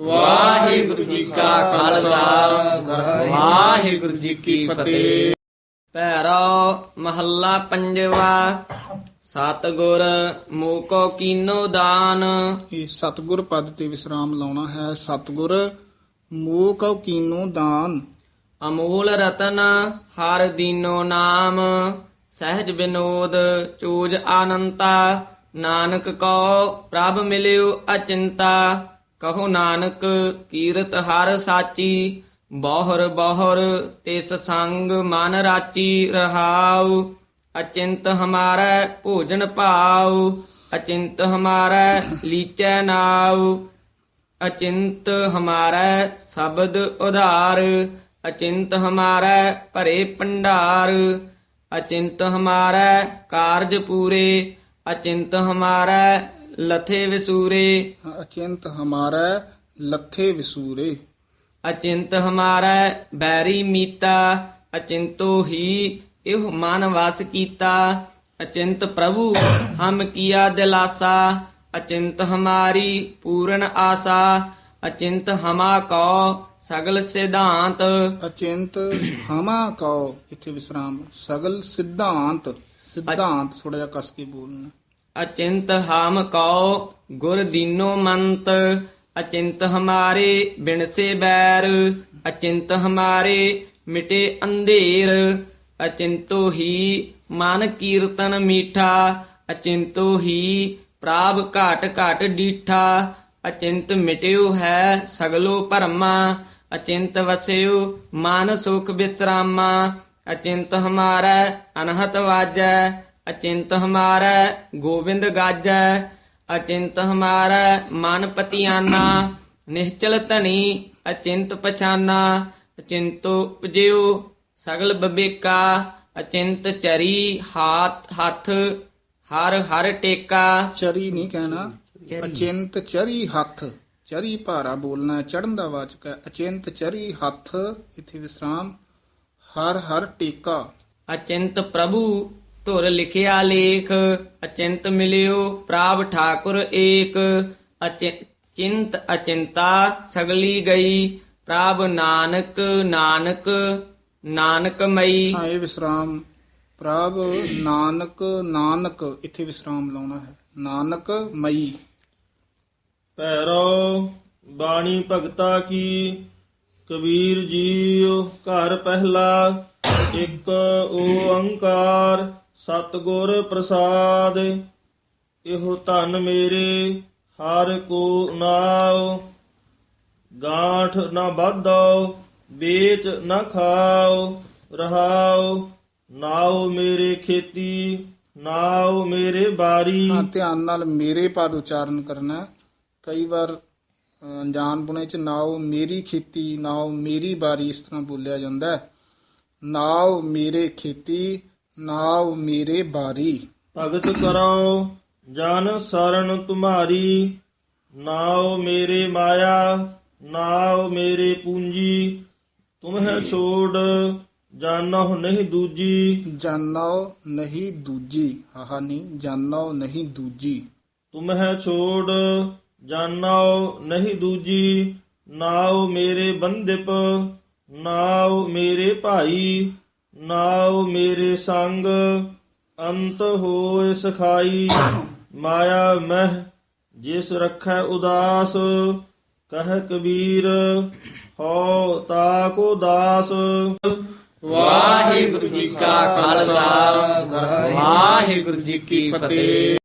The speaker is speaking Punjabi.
ਵਾਹਿਗੁਰੂ ਜੀ ਕਾ ਖਾਲਸਾ। ਵਾਹਿਗੁਰੂ ਜੀ ਕੀ ਫਤਿਹ। ਭੈਰੋ ਮਹੱਲਾ ਪੰਜਵਾ ਸਤਿਗੁਰ ਮੋਕੋ ਕੀਨੋ ਦਾਨ। ਇਹ ਸਤਗੁਰ ਪਦ ਤੇ ਵਿਸਰਾਮ ਲਾਉਣਾ ਹੈ। ਸਤਗੁਰ ਮੋਹ ਕਉ ਕੀਨੋ ਦਾਨ। ਅਮੂਲ ਰਤਨ ਹਰ ਦੀਨੋ ਨਾਮ। ਸਹਿਜ ਬਿਨੋਦ ਚੂਜ ਆਨੰਤਾ। ਨਾਨਕ ਕੋ ਪ੍ਰਭ ਮਿਲਿਓ ਅਚਿੰਤਾ। ਕਹੋ ਨਾਨਕ ਕੀਰਤ ਹਰ ਸਾਚੀ, ਬਹੁਰ ਬਹੁਰ ਤਿਸ ਸੰਗ ਮਨ ਰਾਚੀ ਰਹਾਉ। ਅਚਿੰਤ ਹਮਾਰਾ ਭੋਜਨ ਭਾਉ, ਅਚਿੰਤ ਹਮਾਰਾ ਲੀਚੈ ਨਾਉ। ਅਚਿੰਤ ਹਮਾਰਾ ਸ਼ਬਦ ਉਧਾਰ, ਅਚਿੰਤ ਹਮਾਰਾ ਭਰੇ ਭੰਡਾਰ। ਅਚਿੰਤ ਹਮਾਰਾ ਕਾਰਜ ਪੂਰੇ, ਅਚਿੰਤ ਹਮਾਰਾ ਲਥੇ ਵਿਸੂਰੇ। ਅਚਿੰਤ ਹਮਾਰਾ ਲੱਥੇ ਵਿਸੂਰੇ। ਅਚਿੰਤ ਹਮਾਰਾ ਬੈਰੀ ਮੀਤਾ ਅਚਿੰਤੋ ਹੀ ਇਹ ਮਨ ਵਸ ਕੀਤਾ। ਅਚਿੰਤ ਪ੍ਰਭੂ ਹਮ ਕੀਆ ਦਿਲਾਸਾ। ਅਚਿੰਤ ਹਮਾਰੀ ਪੂਰਨ ਆਸਾ। ਅਚਿੰਤ ਹਮਾ ਕੋ ਸਗਲ ਸਿਧਾਂਤ। ਅਚਿੰਤ ਹਮਾ ਕਉ ਇੱਥੇ ਵਿਸਰਾਮ। ਸਗਲ ਸਿਧਾਂਤ ਸਿਧਾਂਤ ਥੋੜਾ ਜਿਹਾ ਕਸ ਕੇ ਬੋਲਣਾ। ਅਚਿੰਤ ਹਾਮ ਕਉ ਗੁਰ ਦੀਨੋ ਮੰਤ, ਅਚਿੰਤ ਹਮਾਰੇ ਬਿਨ ਬੈਰ, ਅਚਿੰਤ ਹਮਾਰੇ ਮਿਟੇ ਅੰਧੇਰ, ਅਚਿੰਤੋ ਹੀ ਮਨ ਕੀਰਤਨ ਮੀਠਾ, ਅਚਿੰਤੋ ਹੀ ਪ੍ਰਾਭ ਘਾਟ ਘਾਟ ਡੀਠਾ, ਅਚਿੰਤ ਮਿਟਿਓ ਹੈ ਸਗਲੋ ਭਰਮਾ, ਅਚਿੰਤ ਵਸਿਓ ਮਨ ਸੁਖ ਬਿਸਰਾਮਾ, ਅਚਿੰਤ ਹਮਾਰਾ ਅਨਹਤ ਵਾਜੈ ਅਚਿੰਤ ਹਮਾਰਾ ਗੋਬਿੰਦ ਗਾਜੈ। ਅਚਿੰਤ ਹਮਾਰਾ ਮਨ ਪਤਿਆਨਾ। ਨਿਹਚਲ ਧਨੀ ਅਚਿੰਤ ਪਛਾਨਾ। ਅਚਿੰਤੋ ਉਪਜਿਓ ਸਗਲ ਬਬੇਕਾ। ਅਚਿੰਤ ਚਰੀ ਹਾਥ ਹੱਥ ਹਰ ਹਰ ਟੇਕਾ। ਚਰੀ ਨਹੀਂ ਕਹਿਣਾ। ਅਚਿੰਤ ਚਰੀ ਹੱਥ। ਚਰੀ ਭਾਰਾ ਬੋਲਣਾ ਚੜਨ ਦਾ ਵਾਚਕ ਹੈ। ਅਚਿੰਤ ਚਰੀ ਹੱਥ ਇੱਥੇ ਵਿਸਰਾਮ। ਹਰ ਹਰ ਟੇਕਾ। ਅਚਿੰਤ ਪ੍ਰਭੂ ਧੁਰ ਲਿਖਿਆ ਲੇਖ ਅਚਿੰਤ ਮਿਲਿਓ ਪ੍ਰਾਪ ਠਾਕੁਰ ਏਕ। ਅਚਿੰਤ ਅਚਿੰਤਾ ਸਗਲੀ ਗਈ ਪ੍ਰਾਪ ਨਾਨਕ ਨਾਨਕ ਨਾਨਕ ਮਈ। ਹਾਂ ਇਹ ਵਿਸਰਾਮ। ਪ੍ਰਭ ਨਾਨਕ ਨਾਨਕ ਇੱਥੇ ਵਿਸਰਾਮ ਲਾਉਣਾ ਹੈ। ਨਾਨਕ ਮਈ। ਭੈਰੋ ਬਾਣੀ ਭਗਤਾ ਕੀ? ਕਬੀਰ ਜੀਉ ਘਰ ਪਹਿਲਾ ਇੱਕ ਓੰਕਾਰ। ਸਤਿਗੁਰ ਪ੍ਰਸਾਦ ਇਹੋ ਧਨ ਮੇਰੇ ਹਰ ਕੋ ਨਾਉ। ਗਾਂਠ ਨਾ ਬਾਧੋ ਵੇਚ ਨਾ ਖਾਓ ਰਹਾਓ। ਨਾਉ ਮੇਰੇ ਖੇਤੀ ਨਾਉ ਮੇਰੇ ਬਾਰੀ। ਹਾਂ ਧਿਆਨ ਨਾਲ ਮੇਰੇ ਪਦ ਉਚਾਰਨ ਕਰਨਾ। ਕਈ ਵਾਰ ਅ, ਅਣਜਾਣ ਬੁਣੇ ਚ ਨਾਉ ਮੇਰੀ ਖੇਤੀ ਨਾਉ ਮੇਰੀ ਬਾਰੀ ਇਸ ਤਰ੍ਹਾਂ ਬੋਲਿਆ ਜਾਂਦਾ ਹੈ। ਨਾਉ ਮੇਰੇ ਖੇਤੀ ਨਾਉ ਮੇਰੇ ਬਾਰੀ। ਭਗਤ ਕਰੋ ਜਨ ਸਰਣ ਤੁਮਾਰੀ। ਨਾਉ ਮੇਰੇ ਮਾਇਆ ਨਾਉ ਮੇਰੇ ਪੂੰਜੀ। ਤੁਮਹਿ ਛੋੜ ਜਾਨਹੁ ਨਹੀਂ ਦੂਜੀ। ਜਾਨੋ ਨਹੀਂ ਦੂਜੀ। ਹਾਹਾ ਨਹੀਂ ਜਾਨੋ ਨਹੀਂ ਦੂਜੀ। ਤੁਮਹਿ ਛੋੜ ਜਾਨਹੁ ਨਹੀਂ ਦੂਜੀ। ਨਾਉ ਮੇਰੇ ਬੰਦਿਪ ਨਾਉ ਮੇਰੇ ਭਾਈ। ਨਾਉ ਮੇਰੇ ਸੰਗ ਅੰਤ ਹੋਇ ਸਖਾਈ। ਮਾਇਆ ਮਹਿ, ਜਿਸ ਰੱਖੈ ਉਦਾਸ, ਕਹਿ ਕਬੀਰ ਹੋ ਤਾ ਕੋ ਦਾਸ ਵਾਹਿਗੁਰੂ ਜੀ ਕਾ ਖਾਲਸਾ, ਵਾਹਿਗੁਰੂ ਜੀ ਕੀ ਫਤਿਹ।